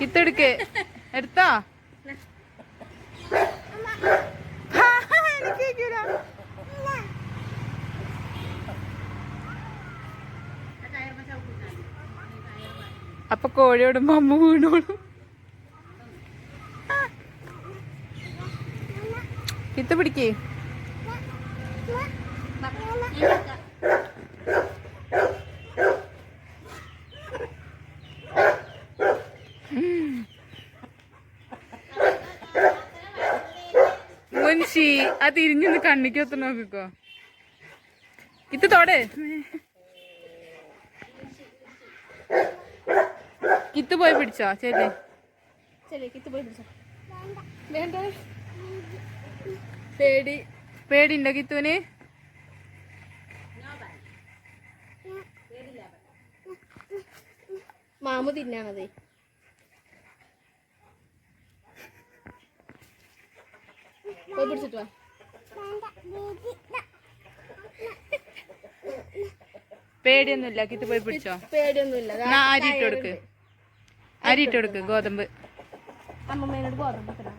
കിത്തെടുക്ക്. എടുത്തോ. അപ്പൊ കോഴിയോടുമ്പോ അമ്മ വീണോളും. കിത്ത് പിടിക്കേ. ആ തിരിഞ്ഞൊന്ന് കണ്ണിക്കൊത്ത് നോക്കിക്കോ. ഇത് തൊടെ. കിത്ത് പോയി പിടിച്ചോ ശരി പേടി പേടി. പേടിണ്ടോ കിത്തുവിന്? മാമു തിന്നാണതേ പോയി പിടിച്ചിട്ട് വാ. പേടിയൊന്നുമില്ല കിത്ത് പോയി പിടിച്ചോ? പേടിയൊന്നുമില്ല. അരി ഇട്ട് കൊടുക്ക്. അരി ഇട്ട് കൊടുക്ക് ഗോതമ്പ്. അമ്മമ്മേനോട് ഗോതമ്പ് തരാം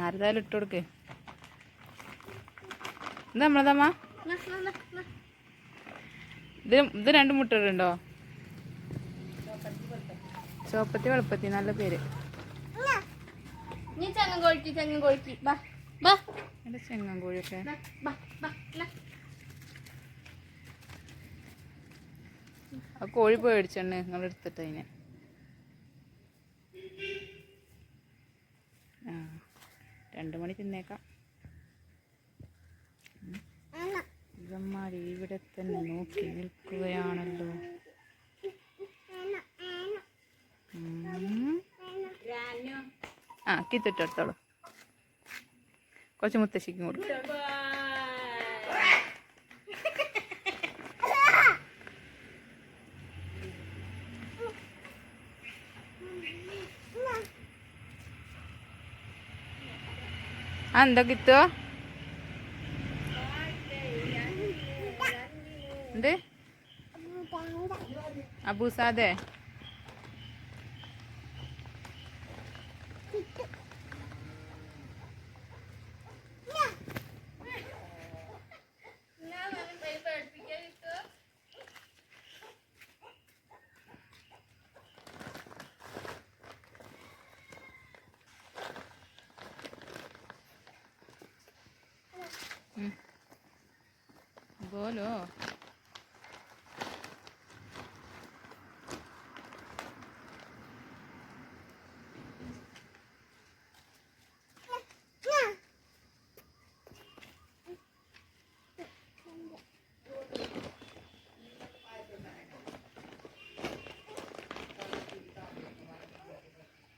ആരതായാലും ഇട്ട് കൊടുക്കേ. ഇത് നമ്മളതമ്മ ഇത് ഇത് രണ്ട് മുട്ട ഇടുണ്ടോ ചോപ്പത്തി വെളുപ്പത്തി നല്ല പേര്. നീ ചങ്ങൻ കോഴിക്ക് ചങ്ങൻ കോഴിക്ക്. ബാ ബാ. എന്റെ ചെങ്ങൻ കോഴിയൊക്കെ. ബാ ബാ ബാ ലാ. ആ കോഴി പോയി മേടിച്ചെണ്ണ നിങ്ങൾ എടുത്തിട്ട് അതിനെ ആ രണ്ട് മണി തിന്നേക്കാം. ഇവന്മാർ ഇവിടെ തന്നെ നോക്കി നിൽക്കുകയാണല്ലോ. ആ കിത്തിട്ടെടുത്തോളൂ കുറച്ച് മുത്തശ്ശിക്കും കൊടുക്കും ആ എന്താ കിട്ടോ എന്ത്? അബൂസാദേ. ബോലോ?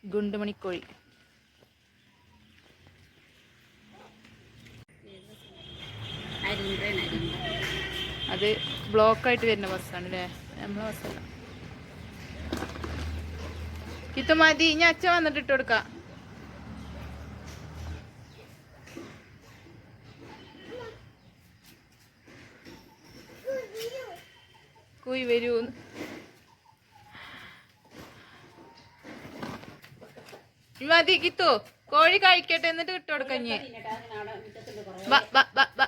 ഗുണ്ടുമണിക്കോഴി അത് ബ്ലോക്കായിട്ട് വരുന്ന ബസ്സാണ് അല്ലേ നമ്മളെ ബസ്സല്ല. ഇത് മതി ഇനി അച്ഛൻ വന്നിട്ട് ഇട്ട് കൊടുക്കാം. കുയി വരൂ. മതി കിത്തു. കോഴി കഴിക്കട്ടെ എന്നിട്ട് ഇട്ട് ബ ബ ബ ബാ ബാ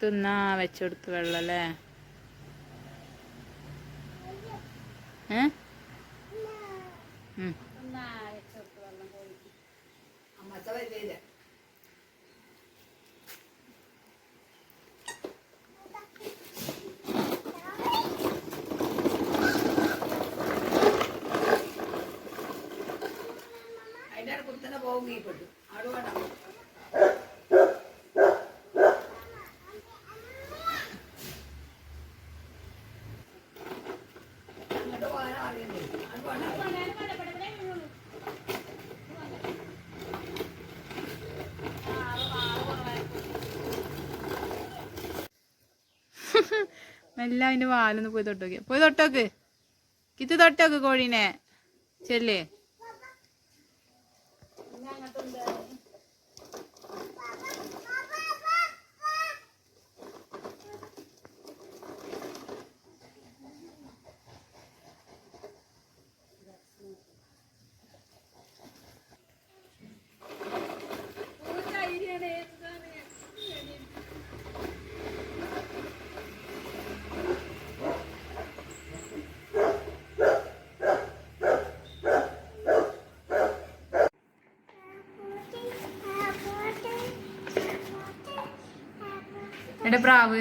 ഉം. വെച്ചു വെച്ചെടുത്ത് വെള്ളം അല്ലേ പോകും ഈ പെട്ടു അവിടെ വേണം മെല്ലെ അതിന്റെ വാലൊന്ന് പോയി തൊട്ടോക്ക് പോയി തൊട്ടോക്ക് കിത്ത് തൊട്ടോക്ക് കോഴീനെ. ചെല്ലേ. എടെ പ്രാവ്.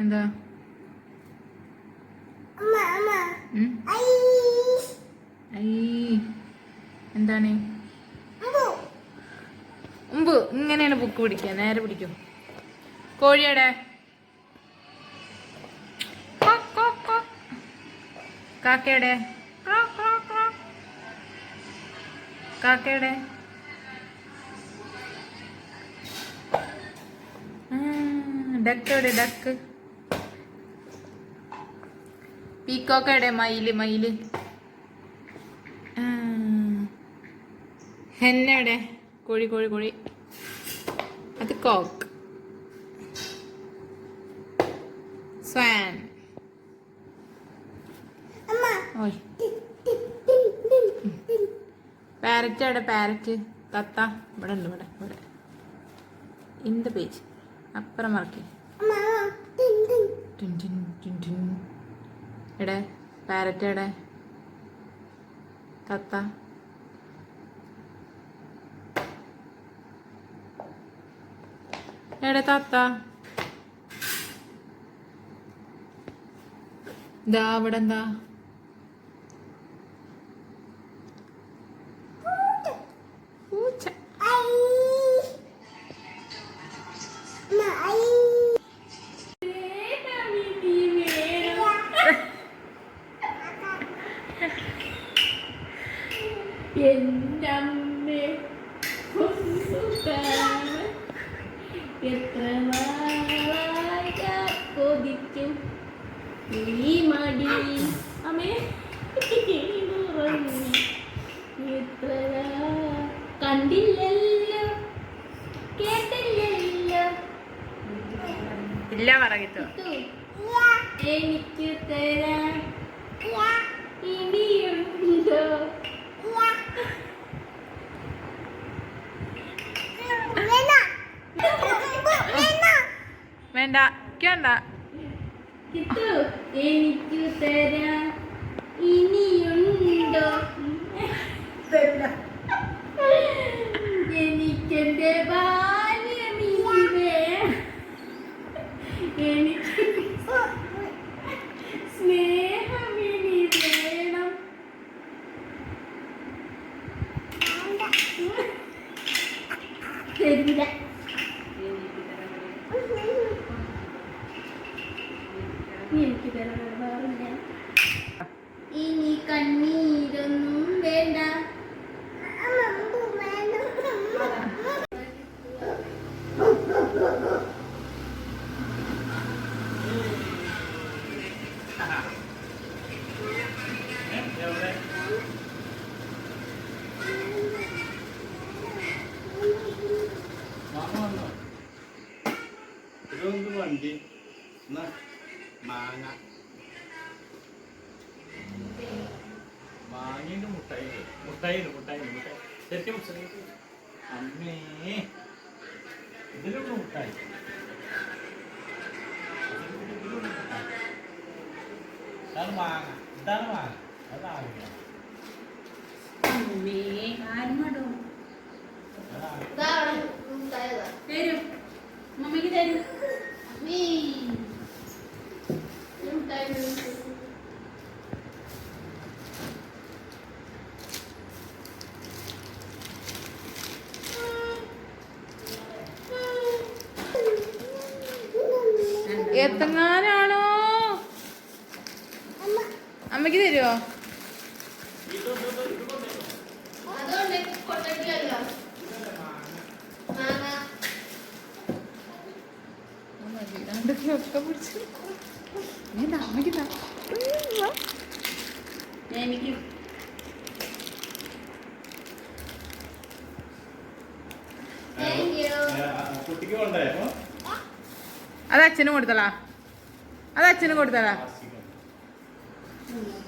എന്താ. എന്താണ്? ഉമ്പ്. ഇങ്ങനെയാണ് ബുക്ക് പിടിക്കുക. നേരെ പിടിക്കും. കോഴിയുടെ കാക്കയുടെ കാക്കയുടെ ഡക്കയുടെ ഡക്ക് പീക്കോക്ക് എവിടെ? മയിൽ മയിൽ. ഹെന്നയുടെ കോഴി കോഴി കോഴി. അത് കോക്ക് സ്വാൻ ഓയ്. പാരറ്റ് അവിടെ പാരറ്റ് തത്ത. ഇവിടെ ഉണ്ട് ഇവിടെ ഇവിടെ. ഇൻ ദ പേജ് അപ്പുറം മറക്കി. എടെ പാരറ്റ് എടെ. തത്ത. എടെ തത്ത. ഇതാ ഇവിടെ എന്താ എന്തമ്മേ എത്ര നാളായി കൊതിച്ചു ഈ മടി അമ്മേ. എത്ര കണ്ടില്ലല്ലോ കേട്ടില്ലല്ലോ. ഇല്ല പറയത്തോ എനിക്ക് തരാൻ ഇനിയുണ്ടോ വേണ്ട വേണ്ട കിട്ടു എനിക്ക് തരാൻ ഇനിയുണ്ടോ എനിക്ക് തരാറില്ല ഇനി കണ്ണീരൊന്നും ഇതാണ് മാങ്ങ ഇതാണ് മാങ്ങ ഇതാണ് ഉണ്ടായതാ തരും മമ്മിക്ക് തരും മീ അമ്മയ്ക്ക് തരുമോ മാങ്ങ. ഒക്കെ പിടിച്ചു. എനിക്ക് അത് അച്ഛനും കൊടുത്തലാ അത് അച്ഛനും കൊടുത്തലാ Mm-hmm.